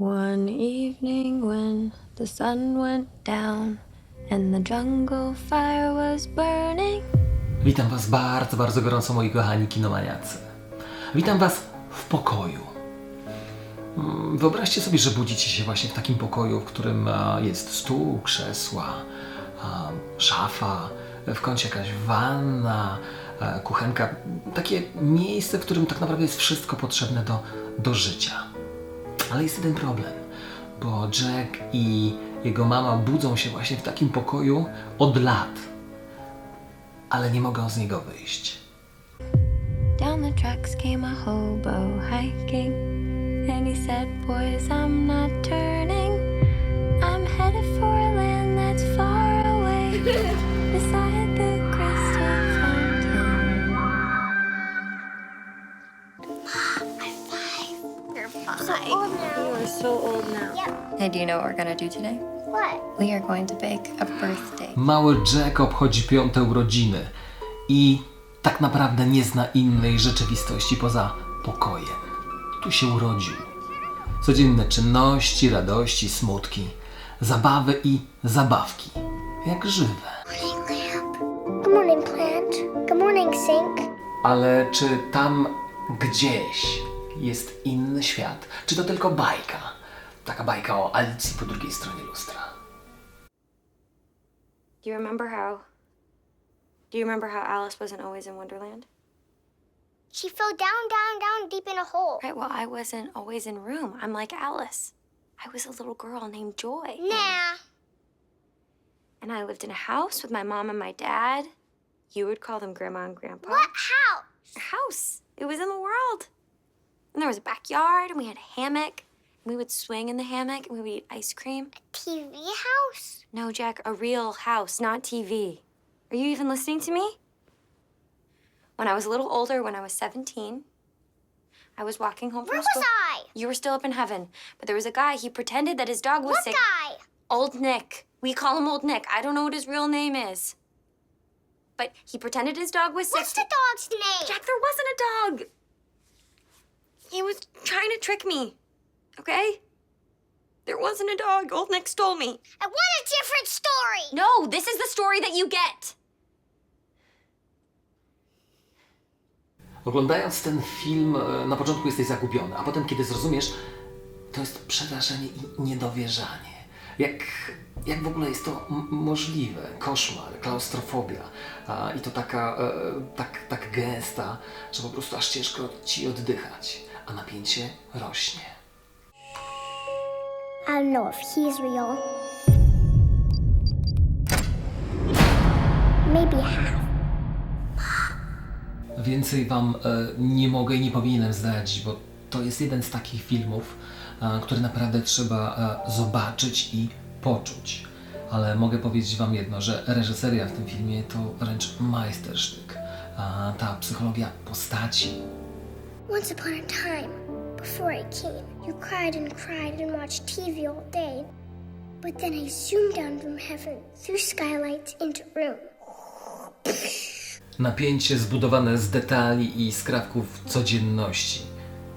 One evening when the sun went down and the jungle fire was burning. Witam Was bardzo, bardzo gorąco, moi kochani kinomaniacy. Witam Was w pokoju. Mm, Wyobraźcie sobie, że budzicie się właśnie w takim pokoju, w którym a, jest stół, krzesła, a, szafa, w kącie jakaś wanna, e, kuchenka. Takie miejsce, w którym tak naprawdę jest wszystko potrzebne do, do życia. Ale jest jeden problem, bo Jack i jego mama budzą się właśnie w takim pokoju od lat ale nie mogą z niego wyjść. Down the tracks came a hobo hiking, and he said, Boys, I'm not turning. You're fine. You are so old now. Yep. Hey, do you know what we're gonna do today? What? We are going to bake a birthday. Mały Jack obchodzi piąte urodziny i tak naprawdę nie zna innej rzeczywistości poza pokojem. Tu się urodził. Codzienne czynności, radości, smutki, zabawy i zabawki. Jak żywe. Morning, lamp. Good morning, plant. Good morning, sink. Ale czy tam gdzieś jest inny świat? Czy to tylko bajka? Taka bajka o Alicji po drugiej stronie lustra. Do you remember how? Do you remember how Alice wasn't always in Wonderland? She fell down, down, down, deep in a hole. Right, well, I wasn't always in room. I'm like Alice. I was a little girl named Joy. Nah. And I lived in a house with my mom and my dad. You would call them grandma and grandpa. What house? A house. It was in the world. And there was a backyard, and we had a hammock. We would swing in the hammock, and we would eat ice cream. A TV house? No, Jack, a real house, not TV. Are you even listening to me? When I was a little older, when I was 17, I was walking home from Where school. was I? You were still up in heaven. But there was a guy, he pretended that his dog was What sick. guy? Old Nick. We call him Old Nick. I don't know what his real name is. But he pretended his dog was sick. What's the dog's name? Jack, there wasn't a dog. He was trying to trick me. Okay? There wasn't a dog. Old Nick stole me. I want a different story. No, this is the story that you get. Oglądając ten film, e, na początku jesteś zagubiony, a potem, kiedy zrozumiesz, to jest przerażenie i niedowierzanie. Jak, jak w ogóle jest to m- możliwe? Koszmar, klaustrofobia a, i to taka, e, tak, tak gęsta, że po prostu aż ciężko ci oddychać, a napięcie rośnie. I don't know if he's real. Maybe half. Więcej Wam e, nie mogę i nie powinienem zdradzić, bo to jest jeden z takich filmów, e, który naprawdę trzeba e, zobaczyć i poczuć. Ale mogę powiedzieć Wam jedno, że reżyseria w tym filmie to wręcz majstersztyk. A ta psychologia postaci, Once upon a time, before I came, you cried and cried and watched TV all day. But then I zoomed down from heaven through skylights into room. napięcie zbudowane z detali i skrawków codzienności.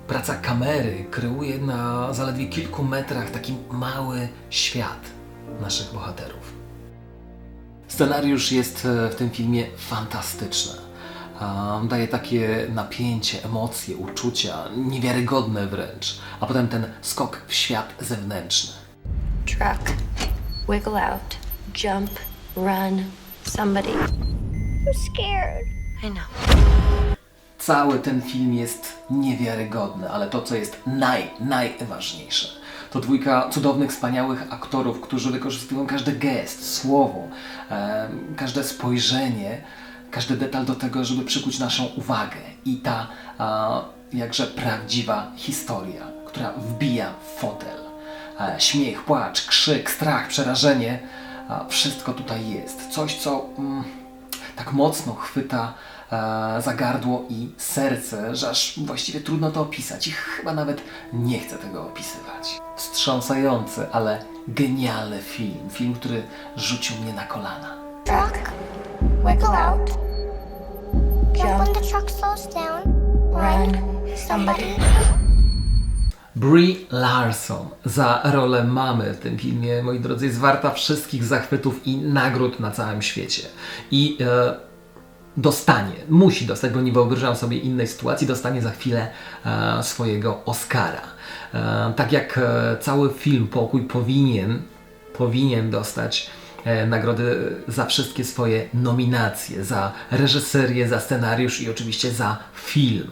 Praca kamery kreuje na zaledwie kilku metrach taki mały świat naszych bohaterów. Scenariusz jest e, w tym filmie fantastyczny. A, Daje takie napięcie, emocje, uczucia, niewiarygodne wręcz, a potem ten skok w świat zewnętrzny. Truck. Wiggle out. Jump. Run. Somebody. I'm scared. I know. Cały ten film jest niewiarygodny, ale to, co jest naj, najważniejsze, to dwójka cudownych, wspaniałych aktorów, którzy wykorzystują każdy gest, słowo, każde spojrzenie, każdy detal do tego, żeby przykuć naszą uwagę. I ta a, jakże prawdziwa historia, która wbija w fotel. E, śmiech, płacz, krzyk, strach, przerażenie, a, wszystko tutaj jest. Coś, co mm, tak mocno chwyta e, za gardło i serce, że aż właściwie trudno to opisać i chyba nawet nie chcę tego opisywać. Wstrząsający, ale genialny film. Film, który rzucił mnie na kolana. Truck. Wiggle out. Jump when the truck slows down. Run. Somebody. Brie Larson za rolę mamy w tym filmie, moi drodzy, jest warta wszystkich zachwytów i nagród na całym świecie. I e, dostanie, musi dostać, bo nie wyobrażam sobie innej sytuacji, dostanie za chwilę e, swojego Oscara. E, tak jak e, cały film Pokój powinien, powinien dostać e, nagrody za wszystkie swoje nominacje, za reżyserię, za scenariusz i oczywiście za film,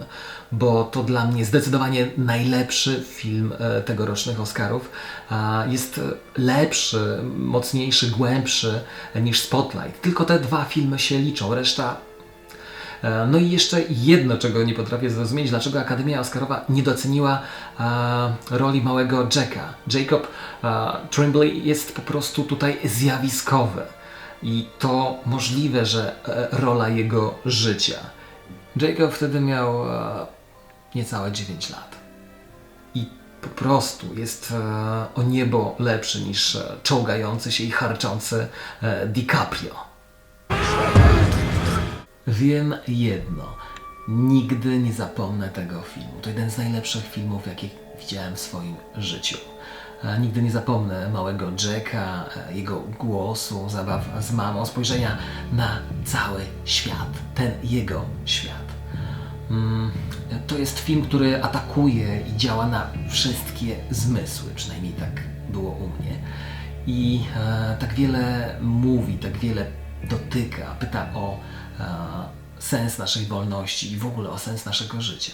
bo to dla mnie zdecydowanie najlepszy film e, tegorocznych Oscarów. Jest e, lepszy, mocniejszy, głębszy niż Spotlight. Tylko te dwa filmy się liczą, reszta E, No i jeszcze jedno, czego nie potrafię zrozumieć, dlaczego Akademia Oscarowa nie doceniła e, roli małego Jacka. Jacob e, Tremblay jest po prostu tutaj zjawiskowy i to możliwe, że e, rola jego życia. Jacob wtedy miał e, niecałe 9 lat i po prostu jest e, o niebo lepszy niż e, czołgający się i harczący e, DiCaprio. Wiem jedno. Nigdy nie zapomnę tego filmu. To jeden z najlepszych filmów, jakie widziałem w swoim życiu. Nigdy nie zapomnę małego Jacka, e, jego głosu, zabaw z mamą, spojrzenia na cały świat, ten jego świat. Mm, To jest film, który atakuje i działa na wszystkie zmysły, przynajmniej tak było u mnie. I e, tak wiele mówi, tak wiele dotyka, pyta o sens naszej wolności i w ogóle o sens naszego życia.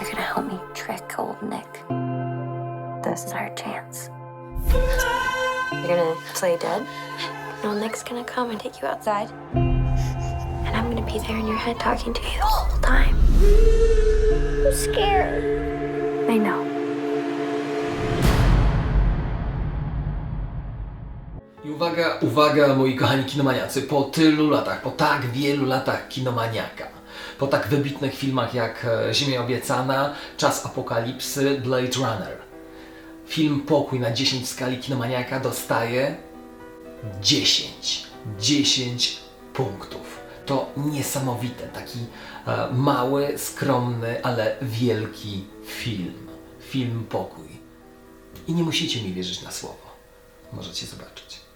You're gonna help me trick old Nick. This is our chance. You're gonna play dead? No, Nick's gonna come and take you outside. And I'm gonna be there in your head talking to you the whole time. I'm scared. I know. Uwaga, uwaga, moi kochani kinomaniacy, po tylu latach, po tak wielu latach kinomaniaka, po tak wybitnych filmach jak e, Ziemia Obiecana, Czas Apokalipsy, Blade Runner, film Pokój na 10 w skali kinomaniaka dostaje 10. 10 punktów. To niesamowite, taki e, mały, skromny, ale wielki film. Film Pokój. I nie musicie mi wierzyć na słowo. Możecie zobaczyć.